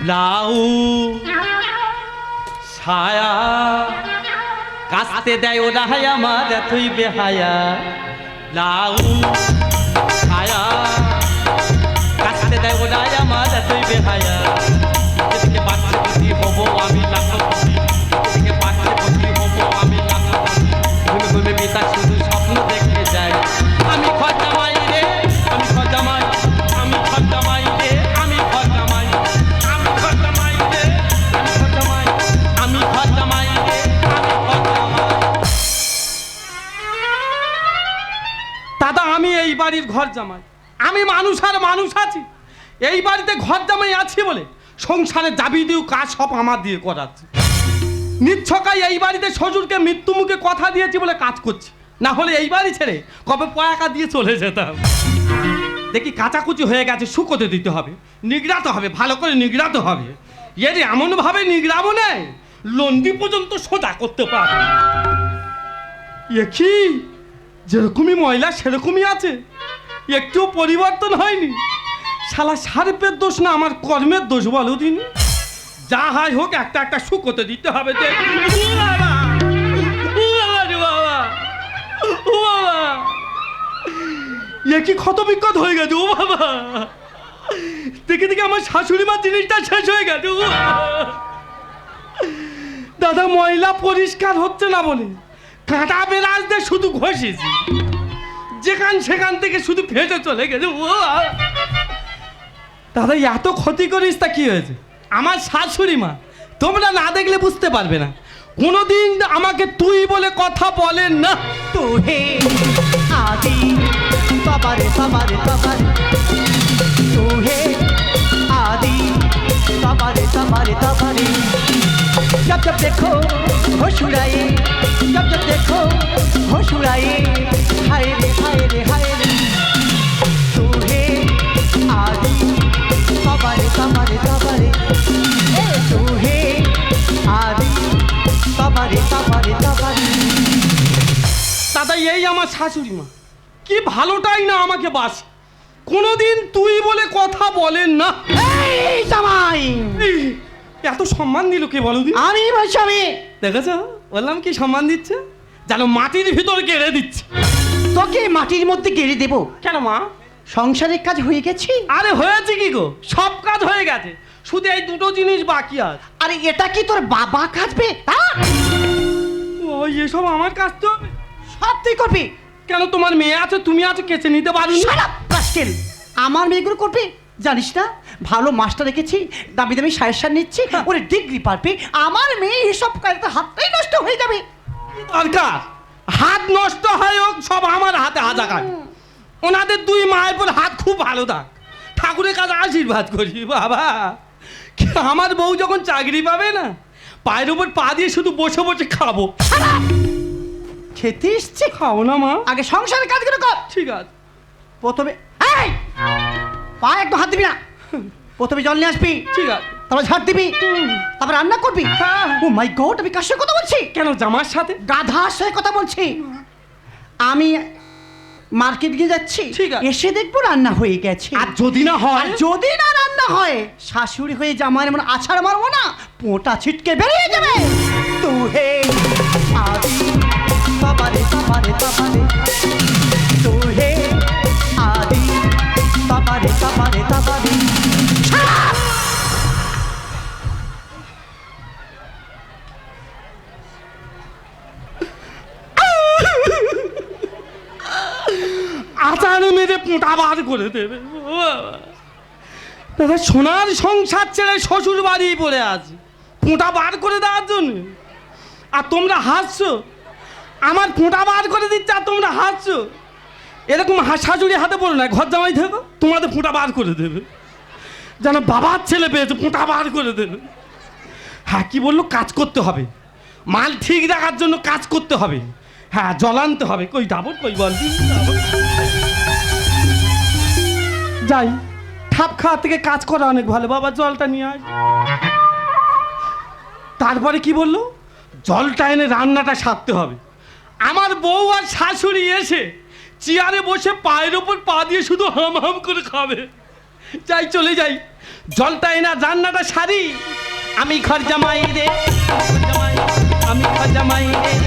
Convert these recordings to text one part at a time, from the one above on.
Blouse ছায়া কাস্তে দেয় ওরা হায় আমার তুই বেহায়া ব্লাউ ছায়া কাস্তে দেয় ওরা আমার তুই বেহায়া দাদা, আমি এই বাড়ির ঘর জামাই। আমি মানুষ আর মানুষ আছি। এই বাড়িতে ঘর জামাই আছি বলে সংসারে যাবতীয় কাজ সব আমার দিয়ে করাচ্ছে। নিচ্ছকাই এই বাড়িতে শ্বশুরকে মৃত্যু মুখে কথা দিয়েছি বলে কাজ করছি। না হলে এই বাড়ি ছেড়ে কবে পয়াকা দিয়ে চলে যেতাম। দেখি কাচাকুচি হয়ে গেছে, শুকোতে দিতে হবে, নিগড়াতে হবে, ভালো করে নিগড়াতে হবে। এর এমনভাবে নিগড়াবো নেই লন্ডি পর্যন্ত সোজা করতে পারবে এ কি? যেরকমই ময়লা, সেরকমই আছে। একটুও পরিবর্তন হয়নি। শালা সার্পের দোষ না, আমার কর্মের দোষ বলো দিন যা হয় হোক, একটা একটা শুকোতে দিতে হবে বাবা! এ কি ক্ষত বিক্ষত হয়ে গেছে, ও বাবা। দেখে দেখে আমার শাশুড়ি মা জিনিসটা শেষ হয়ে গেছে! দাদা, ময়লা পরিষ্কার হচ্ছে না বলে। কাঁটা দিয়ে শুধু ঘষেছি যেখান সেখান থেকে শুধু ফেটে চলে গেছে। ও দাদা এত ক্ষতি করিস তা কি হয়েছে? আমার শাশুড়ি মা, তোমরা না দেখলে বুঝতে পারবে না। কোনোদিন আমাকে তুই বলে কথা বলেন না। তো হে আদি, বাবারে বাবারে বাবারে। তো হে আদি, বাবারে বাবারে বাবারে। जब जब देखो होश उड़ाए जब जब देखो होश उड़ाए हाय रे हाय रे हाय रे तू है आदि बाबारे बाबारे बाबारे ए तू है आदि बाबारे बाबारे बाबारे দাদা এই আমার শাশুড়ি মা কি ভালোটাই না আমাকে বাস কোনোদিন তুই বলে কথা বলেন না এই জামাই এই, এত সম্মান দিল কে বলো দি আমি আমি দেখেছ? বললাম কি সম্মান দিচ্ছে? যেন মাটির ভিতর কেড়ে দিচ্ছে তোকে মাটির মধ্যে গেড়ে দেব। কেন মা? সংসারের কাজ হয়ে গেছি? আরে হয়েছে কি গো? সব কাজ হয়ে গেছে। শুধু এই দুটো জিনিস বাকি আছে আরে এটা কি তোর বাবা হ্যাঁ? ওই এসব আমার কাজ তো। সব তুই করবি। কেন তোমার মেয়ে আছে তুমি আছো কেচে নিতে পারি আমার মেয়েগুলো করবে? জানিস না? ভালো মাস্টার রেখেছি দামি দামি সাজেশন নিচ্ছি ওরে ডিগ্রি পারবে আমার মেয়ে এসব কাজে তো হাতটাই নষ্ট হয়ে যাবে। দরকার হাত নষ্ট হয় হোক সব আমার হাতে হাজাকার ওনাদের দুই মায়ের পর হাত খুব ভালো থাক। ঠাকুরের কাছে আশীর্বাদ করি বাবা। আমার বউ যখন চাকরি পাবে না পায়ের উপর পা দিয়ে শুধু বসে বসে খাব। খেতে এসছে খাও না মা। আগে সংসারের কাজগুলো কর। ঠিক আছে। প্রথমে এই! পা একটু হাত দিবি না। প্রথমে জল নিয়ে আসবি ঠিক আছে। তারপর ঝাড় দিবি তারপর রান্না করবি। হ্যাঁ। ও মাই গড আমি কার সঙ্গে কথা বলছি? কেন জামার সাথে? গাধার সঙ্গে কথা বলছি। আমি মার্কেট গিয়ে যাচ্ছি ঠিক আছে। এসে দেখব রান্না হয়ে গেছে। আর যদি না হয়? যদি না রান্না হয় শাশুড়ি হয়ে জামাই এমন আছাড় মারবো না পোটা ছিটকে বেরিয়ে যাবে। তু হে আদি বাবারে বাবারে বাবারে। বার করে দেবে। দাদা সোনার সংসার ছেড়ে শ্বশুর বাড়ি পড়ে আছে। পোঁটা বার করে দেওয়ার জন্য। আর তোমরা হাসছো? আমার পোঁটা বার করে দিচ্ছে আর তোমরা হাসছো? এরকম হা- শাশুড়ি হাতে পড়ো না ঘর জামাই থাকো। তোমাদের পোঁটা বার করে দেবে। যেন বাবার ছেলে পেয়েছে পোঁটা বার করে দেবে। হ্যাঁ কি বলল? কাজ করতে হবে। মাল ঠিক রাখার জন্য কাজ করতে হবে। হ্যাঁ জল আনতে হবে। কই যাব কই বল? যাই, ঠাপ খাওয়া থেকে কাজ করা অনেক ভালো। বাবা, জলটা নিয়ে আয়। তারপরে কি বলল? জলটা এনে রান্নাটা সারতে হবে। আমার বউ আর শাশুড়ি এসে চেয়ারে বসে পায়ের ওপর পা দিয়ে শুধু হাম হাম করে খাবে। যাই, চলে যাই। জলটা এনে রান্নাটা সারি। আমি ঘর জামাই রে, আমি ঘর জামাই রে।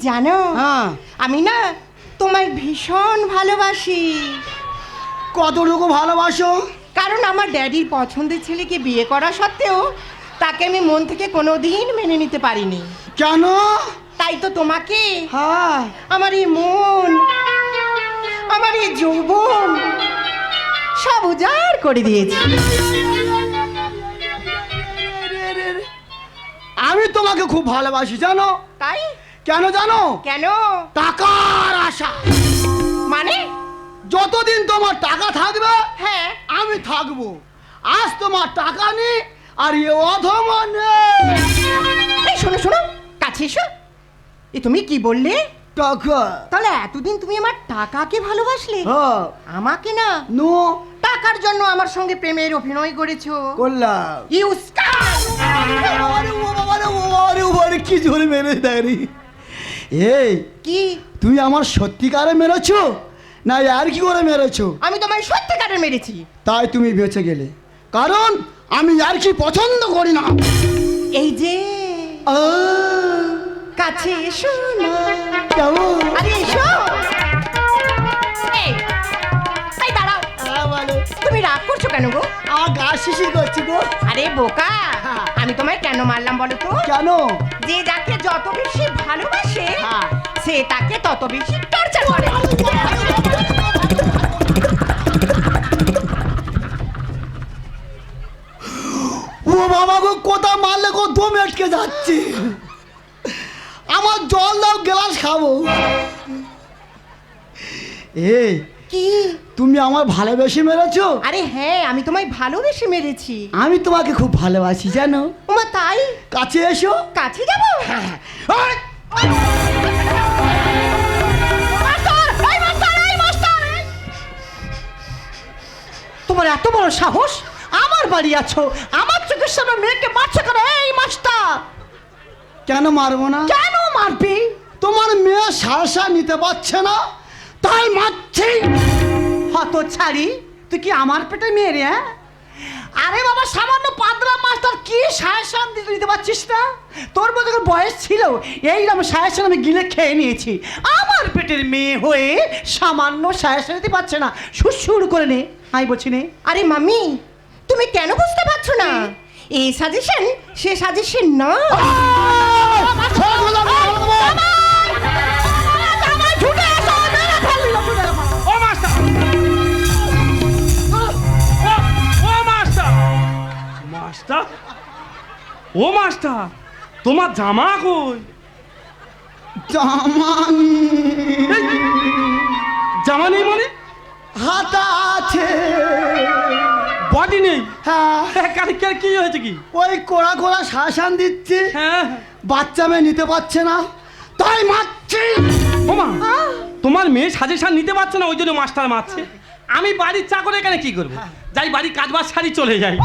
জানো হ্যাঁ আমি না তোমায় ভীষণ ভালোবাসি কতটুকু ভালোবাসো কারণ আমার ড্যাডির পছন্দের ছেলেকে বিয়ে করা সত্ত্বেও তাকে আমি মন থেকে কোনো দিন মেনে নিতে পারিনি কেন তাই তো তোমাকে হ্যাঁ আমার এই মন আমার এই যৌবন সব উজাড় করে দিয়েছি আমি তোমাকে খুব ভালোবাসি জানো তাই কেন জানো? কেন? টাকার আশা। মানে? যতদিন তোমার টাকা থাকবে হ্যাঁ। আমি থাকব। আজ তোমার টাকা নেই আর এ অধমা নেই শোনো শোনো কাছে এসো। এ তুমি কি বললে? টাকা। তাহলে এতদিন তুমি আমার টাকাকে ভালোবাসলে? হ্যাঁ আমাকে না? নো। টাকার জন্য আমার সঙ্গে প্রেমের অভিনয় করেছ। করলাম। ইউ স্কাম আরে ও বাবা রে, ও বাবা রে, ও বাবা কি জোরে মেরে দেয় রে। এই কি? তুমি আমার সত্যিকারে মেরেছো? না আর কি করে মেরেছো? আমি তোমায় সত্যিকারের মেরেছি। তাই তুমি বেঁচে গেলে। কারণ আমি আর কি পছন্দ করি না। এই যে আহ, কাছে এসো না। কেমন? আরে এসো। বলো। তুমি রাগ করছ কেন গো? আমার গা শিশির করছি গো। আরে বোকা আমি তোমায় কেন মারলাম বলো তো? কেন? যে যাকে যত বেশি হ্যাঁ। তত টর্চার করে। ও বাবা গো কোথা মারলে গো দম আটকে যাচ্ছে। আমার জল দাও গ্লাস খাব। এই কি? তুমি আমার ভালোবেসে মেরেছো? আরে হ্যাঁ আমি তোমায় ভালোবেসে মেরেছি। আমি তোমাকে খুব ভালোবাসি জানো? ওমা তাই? কাছে এসো। কাছে যাব? আয়! তোমার এত বড় সাহস? আমার বাড়ি আছো আমার চোখের সামনে মেয়েকে মারছো কেন? এই মাস্টার কেন মারবো না? কেন মারবি? তোমার মেয়ে সারসা নিতে পারছে না তাই মারছি। হত ছাড়ি তুই কি আমার পেটে মেয়ে রে হ্যাঁ? আরে বাবা সামান্য পাতলা মাস্টার কি সায়াসান দিতে দিতে পারছিস না? তোর মতো যখন বয়স ছিল এই এইরকম সায়াসান আমি গিলে খেয়ে নিয়েছি। আমার পেটের মেয়ে হয়ে সামান্য সায়াসান দিতে পারছে না। সুর করে নে। আমি বলছি নে। আরে মামি তুমি কেন বুঝতে পারছ না? এই সাজেশন সে সাজেশন না। ও মাস্টার। ও তোমার জামা কই? জামান জামা নেই মানে? হাতা আছে। বডি নেই? হ্যাঁ। কারিকার কি হয়েছে কি? ওই কোড়া কোড়া শাসান দিচ্ছে। হ্যাঁ। বাচ্চা মেয়ে নিতে পারছে না। তাই মারছি। ওমা তোমার মেয়ে সাজেশন নিতে পারছে না ওই জন্য মাস্টার মারছে। আমি বাড়ির চাকর এখানে কি করব? যাই বাড়ি কাজ বাজ সারি চলে যাই।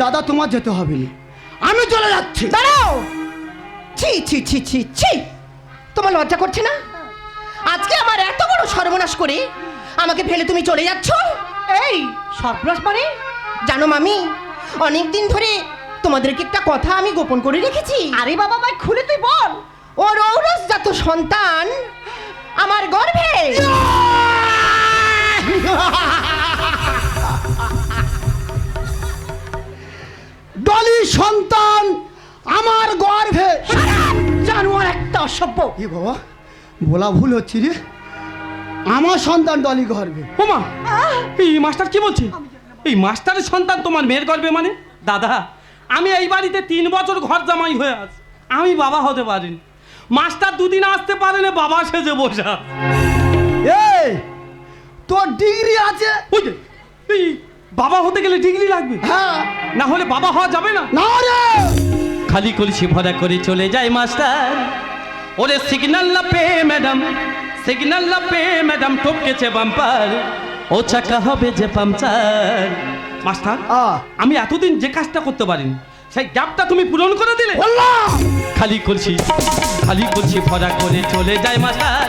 দাদা তোমার যেতে হবে না। আমি চলে যাচ্ছি। দাঁড়াও। ছি ছি ছি ছি ছি। তোমার লজ্জা করছে না? আজকে আমার এত বড় সর্বনাশ করে? আমাকে ফেলে তুমি চলে যাচ্ছ? এই সর্বনাশ মানে? জানো মামি অনেক দিন ধরে তোমাদেরকে একটা কথা আমি গোপন করে রেখেছি। আরে বাবা ভাই খুলে তুই বল। ও রৌরস জাত সন্তান আমার গর্ভে। ডলি সন্তান আমার গর্ভে। জানো একটা অসভ্য। এ বাবা বলা ভুল হচ্ছে রে। আমার সন্তান ডলি গর্ভে ওমা এই মাস্টার কি বলছে? এই মাস্টারের সন্তান তোমার মেয়ের গর্বে মানে? দাদা আমি এই বাড়িতে তিন বছর ঘর জামাই হয়ে আছি। আমি বাবা হতে পারিনি। মাস্টার দুদিন আসতে পারে না বাবা সেজে বসে। এই তোর ডিগ্রি আছে? ওই যে, এই বাবা হতে গেলে ডিগ্রি লাগবে। হ্যাঁ। না হলে বাবা হওয়া যাবে না। না রে! খালি কলসি ভরা করে চলে যায় মাস্টার। ওরে সিগন্যাল না পে ম্যাডাম সিগন্যাল না পে ম্যাডাম টপকেছে বাম্পার ও চাকা হবে যে পাংচার মাস্টার আমি এতদিন যে কাজটা করতে পারিনি সেই গ্যাপটা তুমি পূরণ করে দিলে। খালি করছি খালি করছি ভরা করে চলে যায় মাস্টার।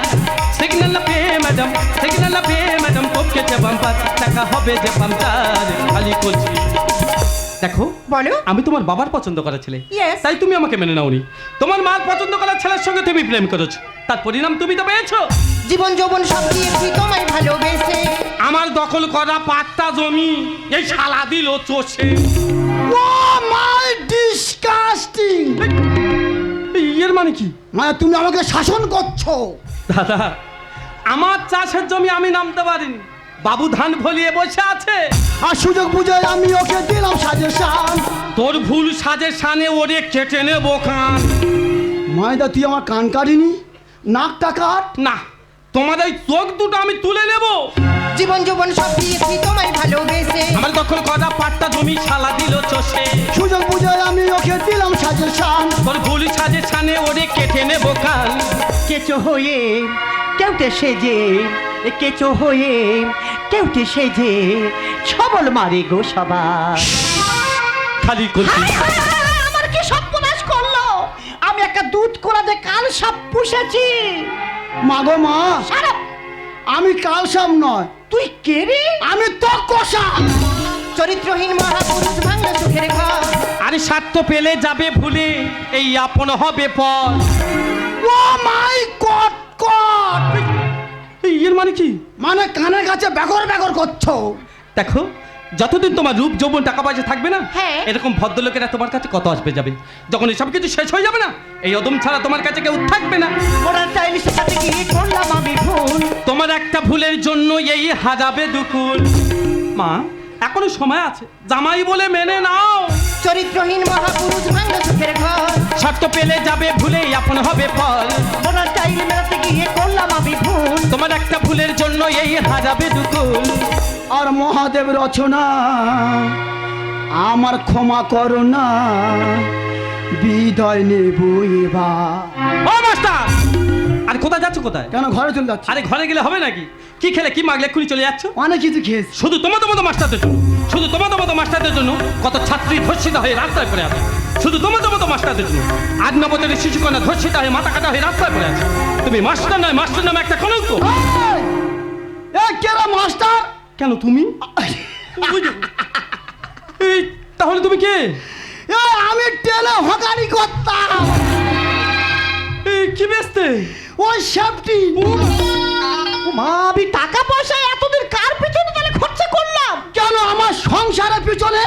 সিগন্যাল না পে ম্যাডাম সিগন্যাল না পে ম্যাডাম টপকেছে বাম্পার চাকা হবে যে পাংচার খালি করছি। দেখো বলো। আমি তোমার বাবার পছন্দ করা ছেলে. তাই তুমি আমাকে মেনে নাওনি। তোমার মার পছন্দ করা ছেলের সঙ্গে তুমি প্রেম করেছ। তার পরিণাম তুমি তো পেয়েছ। জীবন যৌবন সব দিয়েছি তোমায় ভালোবেসে? আমার দখল করা পাট্টা জমি এই শালা দিল চষে। Oh my disgusting! এর মানে কি? মানে তুমি আমাকে শাসন করছ। দাদা আমার চাষের জমি আমি নামতে পারিনি। বাবু ধান ফলিয়ে বসে আছে। আর সুযোগ বুঝে আমি ওকে দিলাম সাজেশন। তোর ভুল সাজে সানে ওরে কেটে নেব কান। মায়দা তুই আমার কান কাটিনি? নাকটা কাট না এই চোখ দুটো আমি তুলে নেব। জীবন যৌবন সব দিয়েছি তোমায় ভালোবেসে। আমার দখল করা পাট্টা জমি শালা দিল চষে। সুযোগ বুঝে আমি ওকে দিলাম সাজেশন তোর ভুল সাজে সানে ওরে কেটে নেব কান কেঁচো হয়ে কেউটে সেজে কেঁচো হয়ে কেউটে সেজে ছবল মারে গো সবার। খালি করছি দুধ করাতে কাল সাপ পুষেছি। মাগো মা সারা আমি কালসাম নয়। তুই কে রে? আমি তো কষা। চরিত্রহীন মহাপুরুষ ভাঙলো সুখের ঘর। আরে স্বার্থ পেলে যাবে ভুলে এই আপন হবে পর। Oh my god god! এই এর মানে কি? মানে কানের কাছে বেগর বেগর করছ। দেখো যতদিন তোমার রূপ যৌবন টাকা পয়সা থাকবে না হ্যাঁ। এরকম ভদ্রলোকেরা তোমার কাছে কত আসবে যাবে? যখন এসব কিছু শেষ হয়ে যাবে না এই অদম ছাড়া তোমার কাছে কেউ থাকবে না। ওরা চাইলে সেটাতে গিয়ে করলাম আমি ভুল। তোমার একটা ভুলের জন্য এই হাজাবে দুকুল। মা এখনও সময় আছে জামাই বলে মেনে নাও। চরিত্রহীন মহাপুরুষ ভাঙলো সুখের ঘর। স্বার্থ পেলে যাবে ভুলে আপন হবে ফল। ওরা চাইলে মেলাতে গিয়ে করলাম আমি ভুল। তোমার একটা ভুলের জন্য এই হাজাবে দুকুল। আর মহাদেব রচনা আমার ক্ষমা করো না বিদায় নেব এবার। ও মাস্টার! আর কোথায় যাচ্ছ কোথায়? কেন ঘরে চলে যাচ্ছি? আরে ঘরে গেলে হবে নাকি? কি খেলে কি মাগলে এক্ষুনি চলে যাচ্ছ? অনেক কিছু খেয়েছি। শুধু তোমাদের মতো মাস্টারদের জন্য শুধু তোমাদের মতো মাস্টারদের জন্য কত ছাত্রী ধর্ষিত হয়ে রাস্তায় পড়ে আছে। শুধু তোমাদের মতো মাস্টারদের জন্য আজ নবতের শিশুকন্যা ধর্ষিত হয়ে মাথা কাটা হয়ে রাস্তায় পড়ে আছে। তুমি মাস্টার নয় মাস্টার নামে একটা কলঙ্ক। মাস্টার? কেন তুমি? এই তাহলে তুমি কে? আমি ট্রেনে হকারি করতাম। এই কি বেচতে? ওই সেফটি। মা আমি টাকা পয়সা এতদিন কার পিছনে তাহলে খরচা করলাম? কেন আমার সংসারের পিছনে?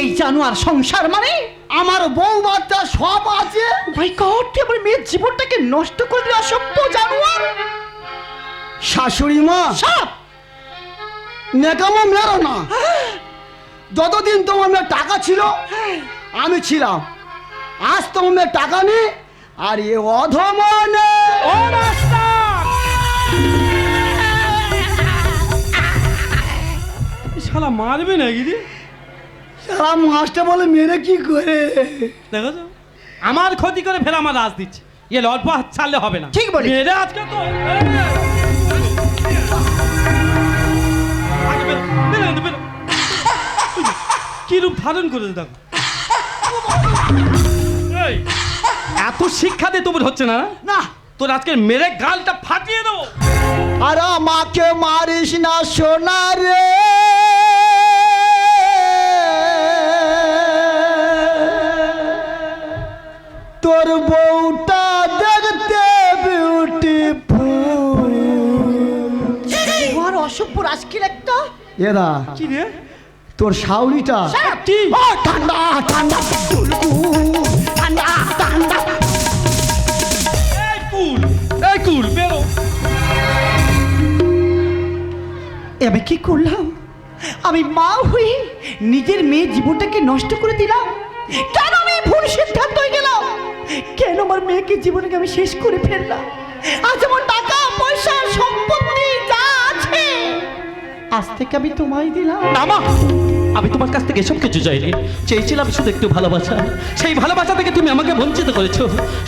এই জানোয়ার সংসার মানে? আমার বউ বাচ্চা সব আছে। ভাই তুই আমার মেয়ের জীবনটাকে নষ্ট করে দিলে অসভ্য জানোয়ার। শাশুড়ি মা সাপ নেকামো মেরো না। যতদিন তোমার মেয়ে টাকা ছিল আমি ছিলাম। আজ তোমার মেয়ে টাকা নেই আর এ অধমনে। ও শালা মারবে নাকি রে? সারা মাস্টার বলে মেরে কি করে? দেখো তো আমার ক্ষতি করে ফের আমার রাজ দিচ্ছে। এ অল্প হাত ছাড়লে হবে না। ঠিক বলেছ। মেরে আজকে তো কি রূপ ধারণ করে দেখো এই, এত শিক্ষা দিয়ে তোমার হচ্ছে না না তোর আজকে মেরে গালটা ফাটিয়ে দেবো আর আমাকে মারিস না সোনা রে তোর বউটা দেখতে বিউটিফুল তোমার অসভ্য রাজকির একটা এরা কি রে তোর শাউলিটা কি? ঠান্ডা ঠান্ডা ঠান্ডা ঠান্ডা। আমি কি করলাম? আমি মা হয়ে নিজের মেয়ে জীবনটাকে নষ্ট করে দিলাম। কেন আমি ভুল সিদ্ধান্ত হয়ে গেলাম? কেন আমার মেয়েকে জীবনকে আমি শেষ করে ফেললাম? আজ আমার টাকা পয়সা আছে আজ থেকে আমি তোমায় দিলাম। না মা আমি তোমার কাছ থেকে এসব কিছু চাইনি। চেয়েছিলাম শুধু একটু ভালোবাসা। সেই ভালোবাসা থেকে তুমি আমাকে বঞ্চিত করেছ।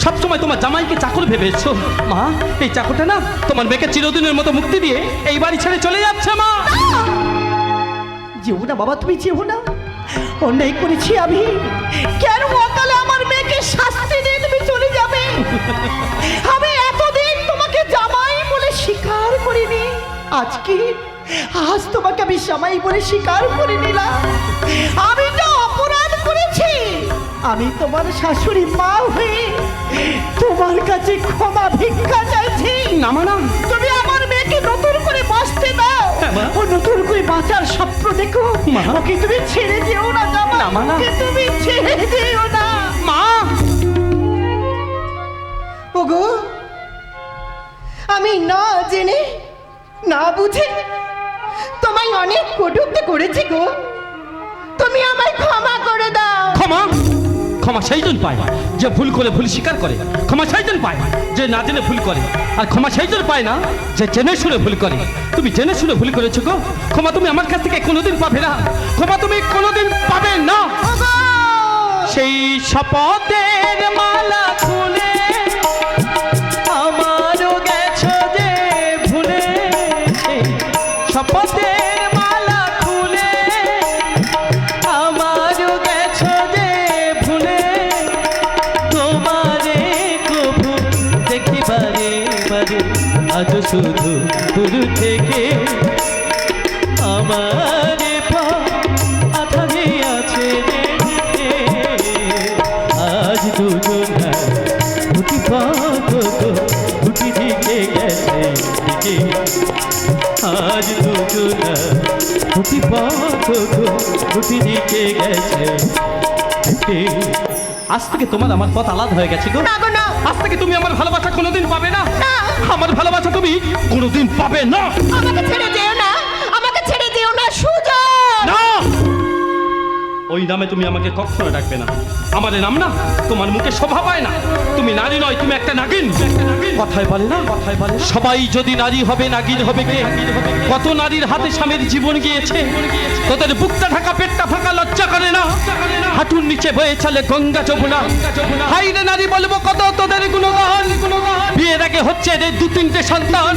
সবসময় তোমার জামাইকে চাকর ভেবেছো। মা এই চাকরটা না তোমার মেয়েকে চিরদিনের মতো মুক্তি দিয়ে এই বাড়ি ছেড়ে চলে যাচ্ছে মা। যেও না বাবা তুমি যেও না। অন্যায় করেছি আমি। কেন অকালে আমার মেয়েকে শাস্তি দিয়ে তুমি চলে যাবে? আমি এতদিন তোমাকে জামাই বলে স্বীকার করিনি। আজকে আজ তোমাকে আমি জামাই বলে স্বীকার করে নিলাম। আমি তো অপরাধ করেছি। আমি তোমার শাশুড়ি মা হয়ে তোমার কাছে ক্ষমা ভিক্ষা চাইছি। না তুমি আমার মেয়েকে নতুন করে বাঁচতে দাও। হ্যাঁ, ও নতুন করে বাঁচার স্বপ্ন দেখো। ওকে তুমি ছেড়ে দিও না জামা তুমি ছেড়ে দিও না। মা! ওগো আমি না জেনে না বুঝে তোমায় অনেক কটুক্তি করেছি গো। তুমি আমায় ক্ষমা করে দাও। ক্ষমা? ক্ষমা সেইজন পায় যে ভুল করে ভুল স্বীকার করে। ক্ষমা সেইজন পায় যে না জেনে ভুল করে। আর ক্ষমা সেইজন পায় না যে জেনে শুনে ভুল করে। তুমি জেনে শুনে ভুল করেছ গো। ক্ষমা তুমি আমার কাছ থেকে কোনোদিন পাবে না। ক্ষমা তুমি কোনোদিন পাবে না। সেই শপথের মালা খুলে আমারও গেছো যে ভুলে সেই আজ শুধু দূর থেকে আমার আছে আজ দুজনা দুটি পথ দুটি দিকে গেছে আজ দুজনা দুটি পথ দুটি দিকে গেছে আজ থেকে তোমার আমার পথ আলাদা হয়ে গেছে গো। আজ থেকে তুমি আমার ভালোবাসা কোনোদিন পাবে না। আমার ভালোবাসা তুমি কোনোদিন পাবে না। আমাকে ছেড়ে যেও ওই নামে তুমি আমাকে কখনো ডাকবে না। আমাদের নাম না, তোমার মুখে শোভা পায় না। তুমি নারী নয়, তুমি একটা নাগিন। কথায় বলে না? কথায় বলে সবাই যদি নারী হবে, নাগিন হবে কে? কত নারীর হাতে স্বামীর জীবন গিয়েছে? তোদের বুকটা ঢাকা, পেটটা ফাঁকা, লজ্জা করে না? হাঁটুর নিচে বয়ে চলে গঙ্গা যমুনা। হাই রে নারী, বলব কত তোদের গুণগান? বিয়ের আগে হচ্ছে এদের দু তিনটে সন্তান।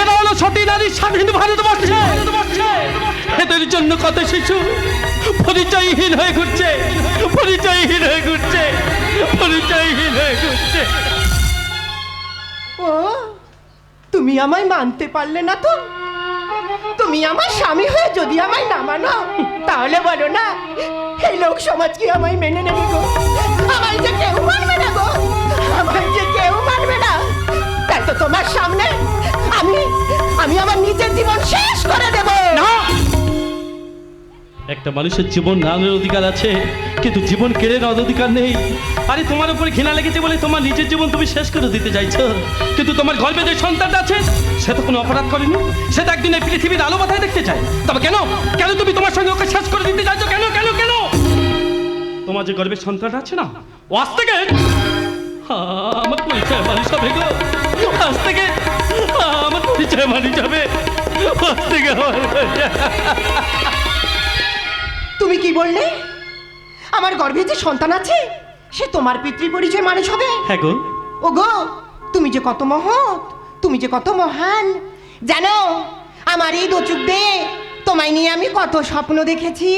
এরা হলো সতী নারী, স্বাধীন ভারতবর্ষে। এদের জন্য কত শিশু? পরিচয়হীন হয়ে ঘুরছে পরিচয়হীন হয়ে ঘুরছে পরিচয়হীন হয়ে ঘুরছে। ও তুমি আমায় মানতে পারলে না তো? তুমি আমার স্বামী হয়ে যদি আমায় না মানো তাহলে বলো না এই লোক সমাজ কি আমায় মেনে নেবে গো? আমায় যে কেউ মানবে না গো? আমায় যে কেউ মানবে না? তাই তো তোমার সামনে আমি আমি আমার নিজের জীবন শেষ করে দেব। না! একটা মানুষের জীবন নামের অধিকার আছে, কিন্তু জীবন কেড়ে নেওয়ার অধিকার নেই। আরে, তোমার উপরে ঘৃণা লেগেছে বলে তোমার নিজের জীবন তুমি শেষ করে দিতে চাইছো? কিন্তু তোমার গর্বে যে সন্তানটা আছে, সে তো কোনো অপরাধ করেনি। সে তো একদিন এই পৃথিবীর আলো মাথায় দেখতে চায়। তবে কেন? কেন তুমি তোমার সঙ্গে ওকে শেষ করে দিতে চাইছো? কেন কেন কেন? তোমার যে গর্বের সন্তানটা আছে না, ও আজ থেকে আমার পরিচয় মানুষ হবে গো। আজ থেকে আমার পরিচয় মানুষ হবে আজ থেকে আমার তুমি কি বললে? আমার গর্ভে যে সন্তান আছে সে তোমার পিতৃ পরিচয় মানুষ হবে? হ্যাঁ গো। তুমি যে কত মহৎ তুমি যে কত মহান জানো আমার এই দোচুক দে তোমায় নিয়ে আমি কত স্বপ্ন দেখেছি।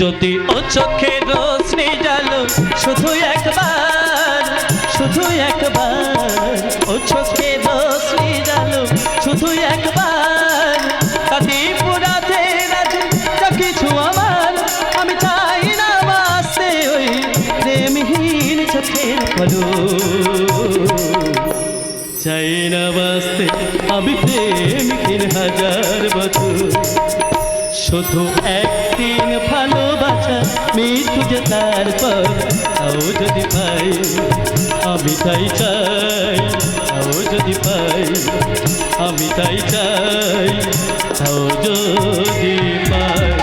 যদি ও চোখে রোশনি জালো শুধু একবার শুধু একবার ও চোখে রোশনি জালো শুধু একবার। চাই না বাঁচতে আমি প্রেমিকের হাজার বছর। শুধু একদিন ভালোবাসা, মৃত্যু যে তারপর তাও যদি পাই, আমি তাই চাই, তাও যদি পাই, আমি তাই চাই, তাও যদি পাই।